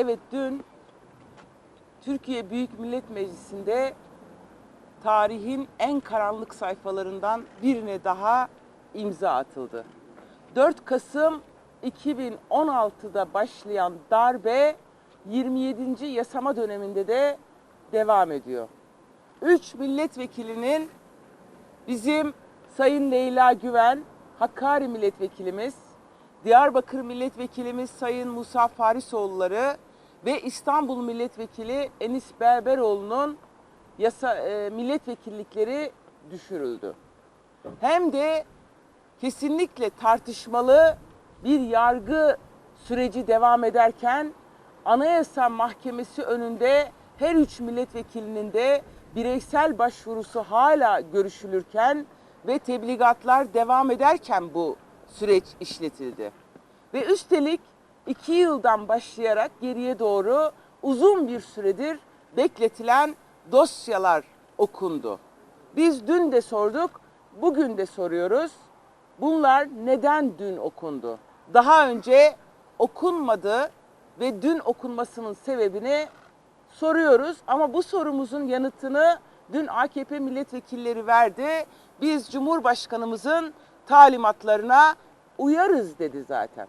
Evet dün Türkiye Büyük Millet Meclisi'nde tarihin en karanlık sayfalarından birine daha imza atıldı. 4 Kasım 2016'da başlayan darbe 27. yasama döneminde de devam ediyor. 3 milletvekilinin bizim Sayın Leyla Güven, Hakkari milletvekilimiz, Diyarbakır milletvekilimiz Sayın Musa Farisoğulları ve İstanbul milletvekili Enis Berberoğlu'nun yasa e, milletvekillikleri düşürüldü. Hem de kesinlikle tartışmalı bir yargı süreci devam ederken Anayasa Mahkemesi önünde her üç milletvekilinin de bireysel başvurusu hala görüşülürken ve tebligatlar devam ederken bu süreç işletildi. Ve üstelik iki yıldan başlayarak geriye doğru uzun bir süredir bekletilen dosyalar okundu. Biz dün de sorduk, bugün de soruyoruz. Bunlar neden dün okundu? Daha önce okunmadı ve dün okunmasının sebebini soruyoruz ama bu sorumuzun yanıtını dün AKP milletvekilleri verdi. Biz Cumhurbaşkanımızın talimatlarına uyarız dedi zaten.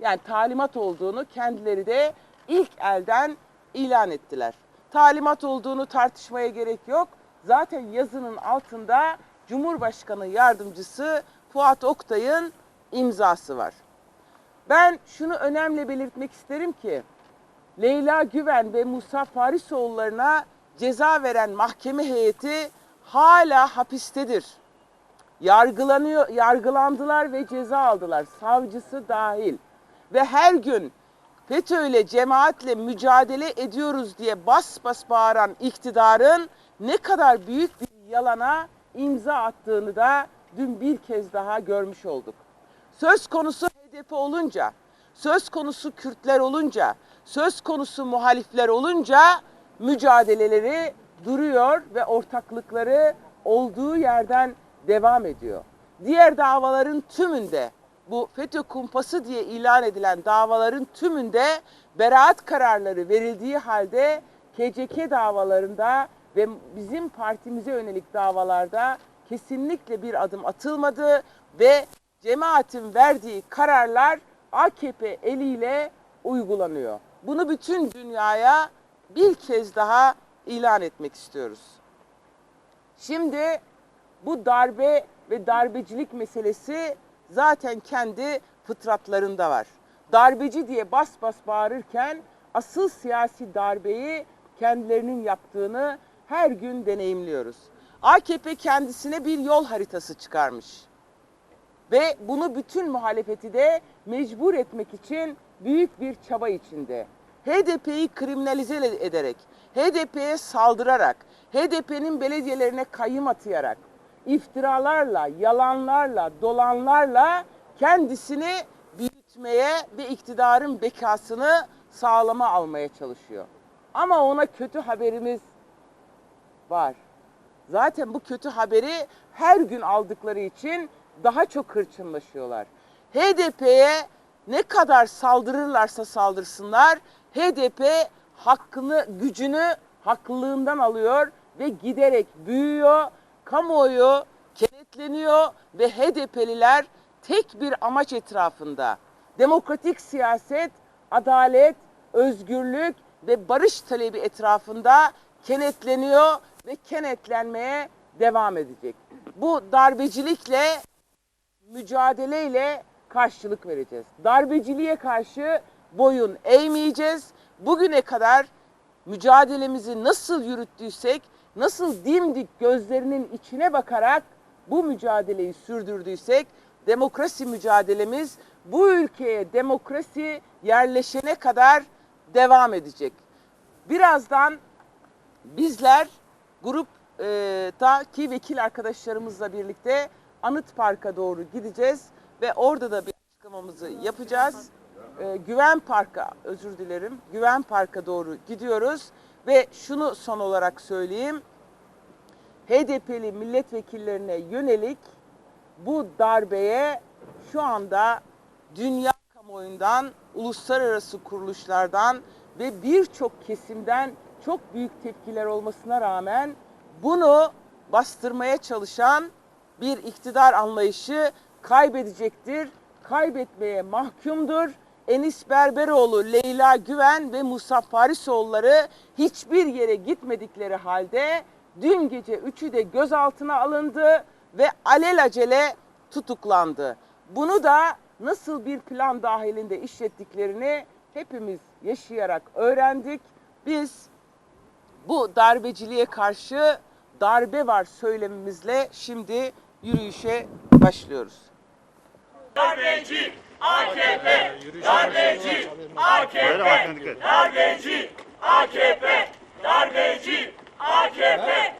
Yani talimat olduğunu kendileri de ilk elden ilan ettiler. Talimat olduğunu tartışmaya gerek yok. Zaten yazının altında Cumhurbaşkanı yardımcısı Fuat Oktay'ın imzası var. Ben şunu önemli belirtmek isterim ki Leyla Güven ve Musa Farisoğullarına ceza veren mahkeme heyeti hala hapistedir. Yargılanıyor, yargılandılar ve ceza aldılar. Savcısı dahil. Ve her gün FETÖ'yle, cemaatle mücadele ediyoruz diye bas bas bağıran iktidarın ne kadar büyük bir yalana imza attığını da dün bir kez daha görmüş olduk. Söz konusu HDP olunca, söz konusu Kürtler olunca, söz konusu muhalifler olunca mücadeleleri duruyor ve ortaklıkları olduğu yerden devam ediyor. Diğer davaların tümünde bu FETÖ kumpası diye ilan edilen davaların tümünde beraat kararları verildiği halde KCK davalarında ve bizim partimize yönelik davalarda kesinlikle bir adım atılmadı ve cemaatin verdiği kararlar AKP eliyle uygulanıyor. Bunu bütün dünyaya bir kez daha ilan etmek istiyoruz. Şimdi bu darbe ve darbecilik meselesi zaten kendi fıtratlarında var. Darbeci diye bas bas bağırırken asıl siyasi darbeyi kendilerinin yaptığını her gün deneyimliyoruz. AKP kendisine bir yol haritası çıkarmış. Ve bunu bütün muhalefeti de mecbur etmek için büyük bir çaba içinde. HDP'yi kriminalize ederek, HDP'ye saldırarak, HDP'nin belediyelerine kayyım atayarak, iftiralarla, yalanlarla, dolanlarla kendisini büyütmeye ve iktidarın bekasını sağlama almaya çalışıyor. Ama ona kötü haberimiz var. Zaten bu kötü haberi her gün aldıkları için daha çok hırçınlaşıyorlar. HDP'ye ne kadar saldırırlarsa saldırsınlar, HDP hakkını, gücünü haklılığından alıyor ve giderek büyüyor. Kamuoyu kenetleniyor ve HDP'liler tek bir amaç etrafında demokratik siyaset, adalet, özgürlük ve barış talebi etrafında kenetleniyor ve kenetlenmeye devam edecek. Bu darbecilikle mücadeleyle karşılık vereceğiz. Darbeciliğe karşı boyun eğmeyeceğiz. Bugüne kadar mücadelemizi nasıl yürüttüysek, nasıl dimdik gözlerinin içine bakarak bu mücadeleyi sürdürdüysek, demokrasi mücadelemiz bu ülkeye demokrasi yerleşene kadar devam edecek. Birazdan bizler gruptaki vekil arkadaşlarımızla birlikte Anıt Park'a doğru gideceğiz ve orada da bir açıklamamızı yapacağız. Ee, Güven Park'a özür dilerim. Güven Park'a doğru gidiyoruz ve şunu son olarak söyleyeyim. HDP'li milletvekillerine yönelik bu darbeye şu anda dünya kamuoyundan, uluslararası kuruluşlardan ve birçok kesimden çok büyük tepkiler olmasına rağmen bunu bastırmaya çalışan bir iktidar anlayışı kaybedecektir, kaybetmeye mahkumdur. Enis Berberoğlu, Leyla Güven ve Musa Farisoğulları hiçbir yere gitmedikleri halde dün gece üçü de gözaltına alındı ve alelacele tutuklandı. Bunu da nasıl bir plan dahilinde işlettiklerini hepimiz yaşayarak öğrendik. Biz bu darbeciliğe karşı darbe var söylemimizle şimdi yürüyüşe başlıyoruz. Darbeci AKP, darbeci AKP, darbeci AKP, darbeci AKP,